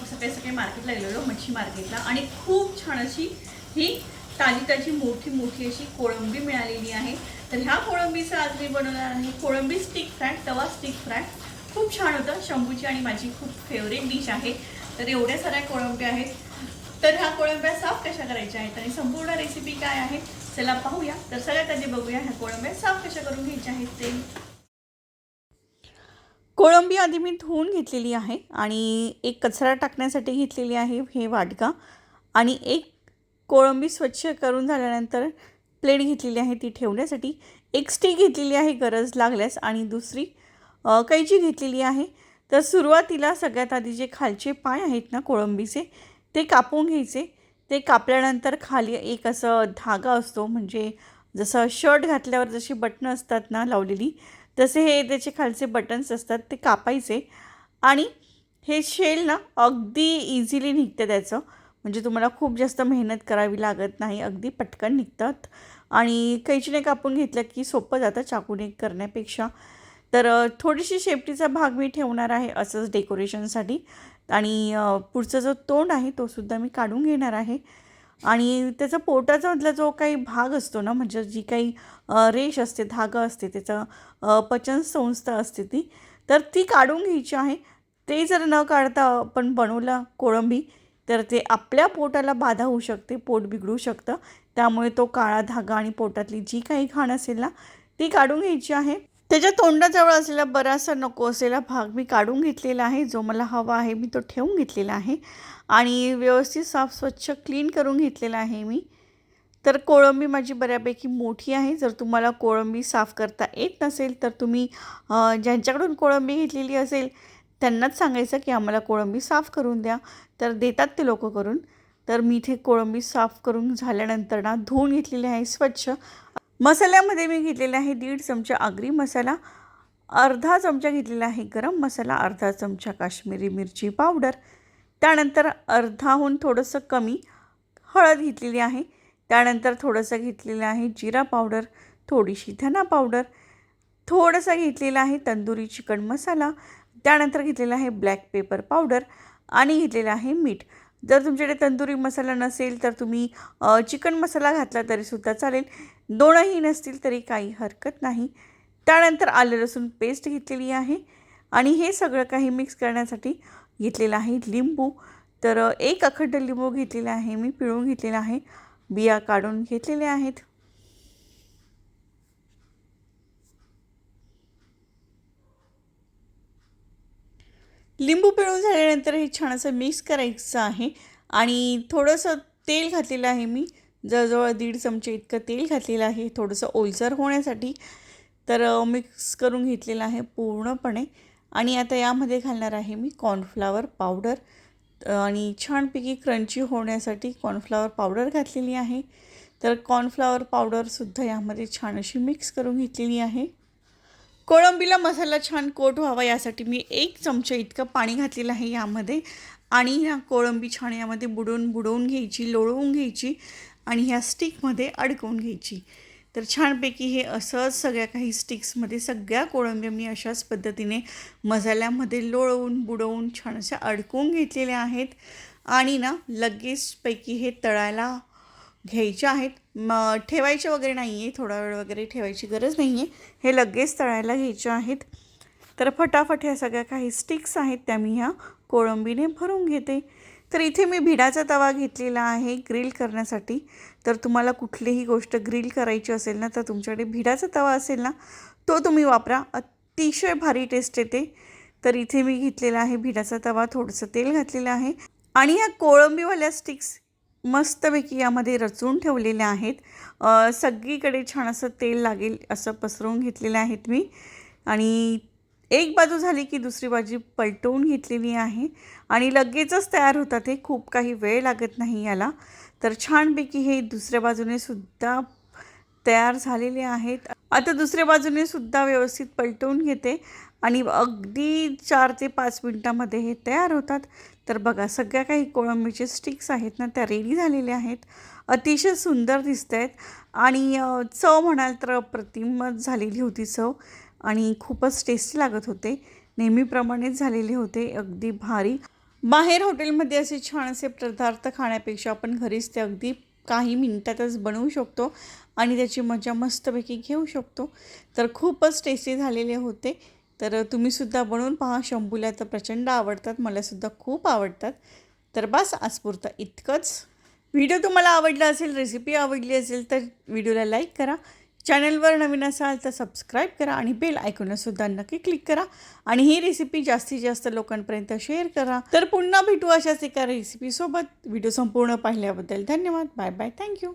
सकाळी सकाळी मार्केटला गेलेलो मच्छी मार्केटला आणि खूप छान अशी ही ताजी ताजी मोठी मोठी अशी कोळंबी मिळालेली आहे. तर ह्या कोळंबीचं आज मी बनवणार आहे कोळंबी स्टिक फ्राय तवा स्टिक फ्राय खूप छान होतं. शंभूची आणि माझी खूप फेवरेट डिश आहे. तर एवढ्या साऱ्या कोळंब्या आहेत. तर ह्या कोळंब्या साफ कशा करायच्या आहेत आणि संपूर्ण रेसिपी काय आहे चला पाहूया. तर सगळ्यात आधी बघूया ह्या कोळंब्या साफ कशा करून घ्यायच्या आहेत ते. कोळंबी आधी मी धुवून घेतलेली आहे आणि एक कचरा टाकण्यासाठी घेतलेली आहे हे वाटका आणि एक कोळंबी स्वच्छ करून झाल्यानंतर प्लेट घेतलेली आहे ती ठेवण्यासाठी. एक स्टिक घेतलेली आहे गरज लागल्यास. आणि दुसरी कैची घेतलेली आहे. तर सुरुवातीला सगळ्यात आधी जे खालचे पाय आहेत ना कोळंबीचे ते कापून घ्यायचे. ते कापल्यानंतर खाली एक असं धागा असतो म्हणजे जसं शर्ट घातल्यावर जशी बटणं असतात ना लावलेली तसे हे त्याचे खालचे बटन्स असतात ते कापायचे. आणि हे शेल ना अगदी इझिली निघतं त्याचं. म्हणजे तुम्हाला खूप जास्त मेहनत करावी लागत नाही अगदी पटकन निघतात. आणि कैचीने कापून घेतलं की सोपं जातं चाकूने करण्यापेक्षा. तर थोडीशी शेपटीचा भाग मी ठेवणार आहे असंच डेकोरेशनसाठी. आणि पुढचा जो तोंड आहे तो सुद्धा मी काढून घेणार आहे. आणि त्याचा पोटाचा मधला जो काही भाग असतो ना म्हणजे जी काही रेष असते धागा असते त्याचं पचन संस्था असते ती तर ती काढून घ्यायची आहे. ते जर न काढता आपण बनवलं कोळंबी तर ते आपल्या पोटाला बाधा होऊ शकते पोट बिघडू शकतं. त्यामुळे तो काळा धागा आणि पोटातली जी काही घाण असेल ना ती काढून घ्यायची आहे. त्याच्या तोंडाजवळ असलेला बराचसा नको असलेला भाग मी काढून घेतलेला आहे. जो मला हवा आहे मी तो ठेवून घेतलेला आहे. आणि व्यवस्थित साफ स्वच्छ क्लीन करून घेतलेला आहे मी. तर कोळंबी माझी बऱ्यापैकी मोठी आहे. जर तुम्हाला कोळंबी साफ करता येत नसेल तर तुम्ही ज्यांच्याकडून कोळंबी घेतलेली असेल त्यांनाच सांगायचं की आम्हाला कोळंबी साफ करून द्या. तर देतात ते लोक करून. तर मी इथे कोळंबी साफ करून झाल्यानंतर ना धुवून घेतलेली आहे स्वच्छ. मसाल्यामध्ये मी घेतलेला आहे दीड चमचा आगरी मसाला अर्धा चमचा घेतलेला आहे गरम मसाला अर्धा चमचा काश्मीरी मिरची पावडर. त्यानंतर अर्धाहून थोडंसं कमी हळद घेतलेली आहे. त्यानंतर थोडंसं घेतलेलं आहे जिरा पावडर थोडीशी धना पावडर. थोडंसं घेतलेलं आहे तंदुरी चिकन मसाला त्यानंतर घेतलेलं आहे ब्लॅक पेपर पावडर आणि घेतलेलं आहे मीठ. जर तुमच्याकडे तंदुरी मसाला नसेल तर तुम्ही चिकन मसाला घातला तरीसुद्धा चालेल. दोनही नसतील तरी काही हरकत नाही. त्यानंतर आलं लसूण पेस्ट घेतलेली आहे आणि हे सगळं काही मिक्स करण्यासाठी घेतलेलं आहे लिंबू. तर एक अखंड लिंबू घेतलेला आहे मी पिळून घेतलेला आहे. बिया काढून घेतलेल्या आहेत. लिंबू पिळून झाल्यानंतर हे छान असं मिक्स करायचं आहे. आणि थोडंसं तेल घातलेलं आहे मी. जवळजवळ दीड चमचे इतकं तेल घातलेलं आहे. थोडंसं ओलसर होण्यासाठी तर मिक्स करून घेतलेलं आहे पूर्णपणे. आणि आता यामध्ये घालणार आहे मी कॉर्नफ्लावर पावडर आणि छानपैकी क्रंची होण्यासाठी कॉर्नफ्लावर पावडर घातलेली आहे. तर कॉर्नफ्लावर पावडरसुद्धा यामध्ये छान अशी मिक्स करून घेतलेली आहे. कोळंबीला मसाला छान कोट व्हावा यासाठी मी एक चमचा इतकं पाणी घातलेलं आहे यामध्ये. आणि ह्या कोळंबी छान यामध्ये बुडवून बुडवून घ्यायची लोळवून घ्यायची आणि ह्या स्टिकमध्ये अडकवून घ्यायची. तर छानपैकी हे असंच सगळ्या काही स्टिक्समध्ये सगळ्या कोळंब्या मी अशाच पद्धतीने मसाल्यामध्ये लोळवून बुडवून छान अशा अडकवून घेतलेल्या आहेत. आणि ना लगेचपैकी हे तळायला घ्यायच्या आहेत. म ठेवायचे वगैरे नाही आहे थोडा वेळ वगैरे ठेवायची गरज नाही आहे हे लगेच तळायला घ्यायच्या आहेत. तर फटाफट ह्या सगळ्या काही स्टिक्स आहेत त्या मी ह्या कोळंबीने भरून घेते. तर इथे मी भिडाचा तवा घेतलेला आहे ग्रिल करण्यासाठी. तर तुम्हाला कुठलीही गोष्ट ग्रिल करायची असेल ना तर तुमच्याकडे भिडाचा तवा असेल ना तो तुम्ही वापरा. अतिशय भारी टेस्ट येते. तर इथे मी घेतलेला आहे भिडाचा तवा. थोडंसं तेल घातलेलं आहे. आणि ह्या कोळंबीवाल्या स्टिक्स मस्तपैकी यामध्ये रचून ठेवलेल्या आहेत. सगळीकडे छान असं तेल लागेल असं पसरवून घेतलेलं आहेत मी. आणि एक बाजू झाली की दुसरी बाजू पलटवून घेतलेली आहे. आणि लगेचच तयार होतात हे. खूप काही वेळ लागत नाही याला. तर छानपैकी हे दुसऱ्या बाजूने सुद्धा तयार झालेले आहेत. आता दुसऱ्या बाजूने सुद्धा व्यवस्थित पलटवून घेते. आणि अगदी चार ते पाच मिनटामध्ये हे तयार होतात. तर बघा सगळ्या काही कोळंबीचे स्टिक्स आहेत ना त्या रेडी झालेल्या आहेत. अतिशय सुंदर दिसत आहेत आणि चव म्हणाल तर अप्रतिमच झालेली होती चव. आणि खूपच टेस्टी लागत होते. नेहमीप्रमाणेच झालेले होते. अगदी भारी. बाहेर हॉटेलमध्ये असे छान असे पदार्थ खाण्यापेक्षा आपण घरीच ते अगदी काही मिनटातच बनवू शकतो आणि त्याची मजा मस्तपैकी घेऊ शकतो. तर खूपच टेस्टी झालेले होते. तर तुम्हीसुद्धा बनवून पहा शंभूला तर प्रचंड आवडतात मलासुद्धा खूप आवडतात. तर बस आजपुरतं इतकंच. व्हिडिओ तुम्हाला आवडला असेल रेसिपी आवडली असेल तर व्हिडिओला लाईक करा. चॅनलवर नवीन असाल तर सबस्क्राईब करा आणि बेल ऐकूनसुद्धा नक्की क्लिक करा. आणि ही रेसिपी जास्तीत जास्त लोकांपर्यंत शेअर करा. तर पुन्हा भेटू अशाच एका रेसिपीसोबत. व्हिडिओ संपूर्ण पाहिल्याबद्दल धन्यवाद. Bye bye. Thank you.